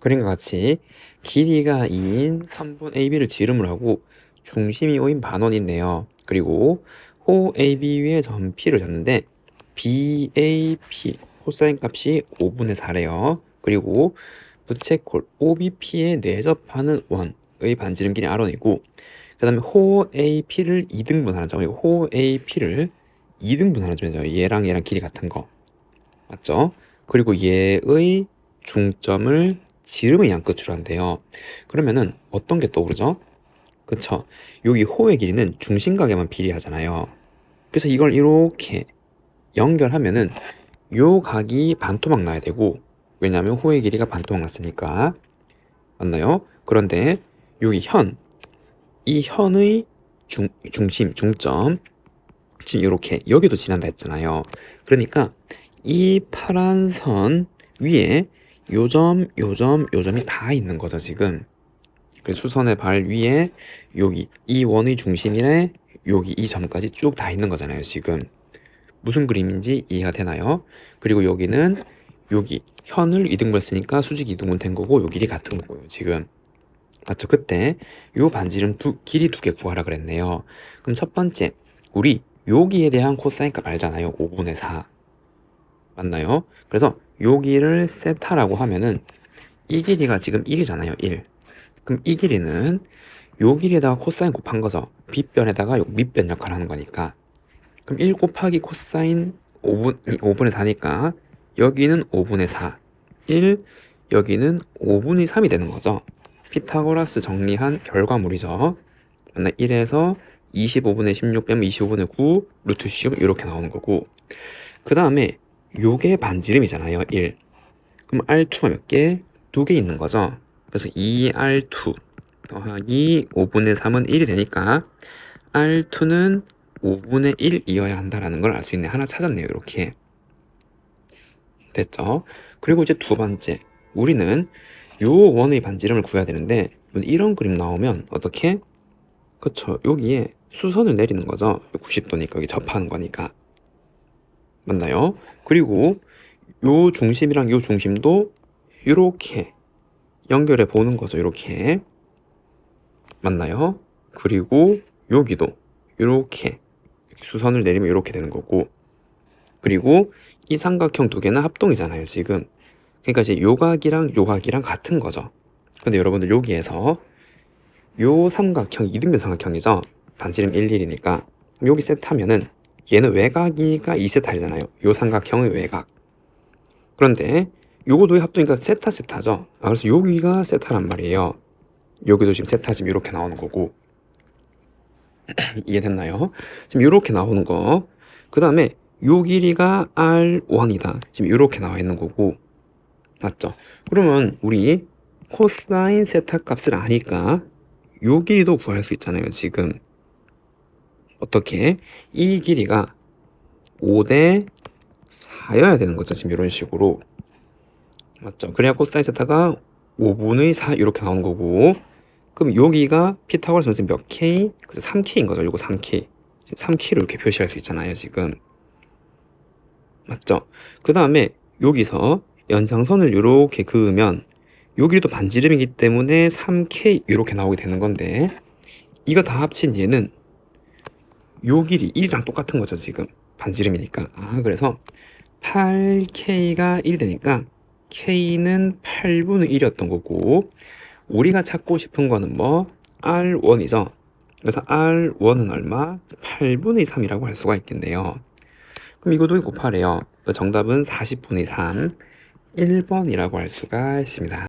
그림과 같이 길이가 2인 3분 AB를 지름을 하고 중심이 5인 반원인데요. 그리고 호 AB 위에 점 P를 졌는데 BAP 코사인 값이 5분의 4래요. 그리고 부채꼴 OBP에 내접하는 원의 반지름 길이 R1이고 그 다음에 호 AP를 2등분하는 점, 호 AP를 2등분하는 점이죠. 얘랑 얘랑 길이 같은 거. 맞죠? 그리고 얘의 중점을 지름의 양끝으로 한대요. 그러면은 어떤 게 떠오르죠? 그쵸? 여기 호의 길이는 중심각에만 비례하잖아요. 그래서 이걸 이렇게 연결하면은 요 각이 반토막 나야 되고 왜냐하면 호의 길이가 반토막 났으니까 맞나요? 그런데 여기 현, 이 현의 중, 중심, 중점 지금 이렇게 여기도 지난다 했잖아요. 그러니까 이 파란 선 위에 요점, 요점, 요점이 다 있는 거죠, 지금. 그래서 수선의 발 위에 여기 이 원의 중심이래 여기 이 점까지 쭉 다 있는 거잖아요, 지금. 무슨 그림인지 이해가 되나요? 그리고 여기는 여기 현을 2등분 쓰니까 수직 2등분 된 거고 요 길이 같은 거고요, 지금. 맞죠? 그때 요 반지름 두, 길이 두 개 구하라 그랬네요. 그럼 첫 번째, 우리 여기에 대한 코사인 값 알잖아요. 5분의 4. 맞나요? 그래서 여기를 세타라고 하면은 이 길이가 지금 1이잖아요. 1. 그럼 이 길이는 요 길이에다가 코사인 곱한 거죠. 빗변에다가 요 밑변 역할을 하는 거니까. 그럼 1 곱하기 코사인 5분, 5분의 4니까 여기는 5분의 4. 1, 여기는 5분의 3이 되는 거죠. 피타고라스 정리한 결과물이죠. 맞나 1에서 25분의 16 빼면 25분의 9 루트 10 이렇게 나오는 거고 그 다음에 요게 반지름이잖아요 1 그럼 R2가 몇 개? 두 개 있는 거죠? 그래서 2R2 더하기 5분의 3은 1이 되니까 R2는 5분의 1이어야 한다라는 걸 알 수 있네. 하나 찾았네요 이렇게. 됐죠? 그리고 이제 두 번째. 우리는 요 원의 반지름을 구해야 되는데 이런 그림 나오면 어떻게? 그쵸. 여기에 수선을 내리는 거죠. 90도니까 여기 접하는 거니까 맞나요? 그리고 요 중심이랑 요 중심도 이렇게 연결해 보는 거죠 이렇게. 맞나요? 그리고 여기도 이렇게 수선을 내리면 이렇게 되는 거고. 그리고 이 삼각형 두 개는 합동이잖아요 지금. 그러니까 이제 요각이랑 요각이랑 같은 거죠. 근데 여러분들 여기에서 요 삼각형 이등변 삼각형이죠? 반지름 1, 1이니까 여기 세트하면은 얘는 외곽이가 2세타이잖아요 요 삼각형의 외곽 그런데 요거도 합동이니까 세타 세타죠 아, 그래서 여기가 세타란 말이에요 여기도 지금 세타 지금 이렇게 나오는 거고 이해됐나요? 지금 이렇게 나오는 거. 그 다음에 요 길이가 R1이다. 지금 이렇게 나와 있는 거고. 맞죠? 그러면 우리 코사인 세타 값을 아니까 요 길이도 구할 수 있잖아요. 지금. 어떻게? 이 길이가 5대 4여야 되는 거죠. 지금 이런 식으로. 맞죠? 그래야 코사인 세타가 5분의 4 이렇게 나오는 거고. 그럼 여기가 피타고라스 선생 몇 K? 그래서 3K인 거죠. 요거 3K. 3K를 이렇게 표시할 수 있잖아요. 지금. 맞죠? 그 다음에 여기서 연장선을 이렇게 그으면 여기도 반지름이기 때문에 3K 이렇게 나오게 되는 건데 이거 다 합친 얘는 요 길이 1이랑 똑같은 거죠. 지금. 반지름이니까. 아, 그래서 8K가 1이 되니까 K는 8분의 1이었던 거고 우리가 찾고 싶은 거는 뭐 R1이죠. 그래서 R1은 얼마? 8분의 3이라고 할 수가 있겠네요. 그럼 이것도 곱하래요. 정답은 40분의 3, 1번이라고 할 수가 있습니다.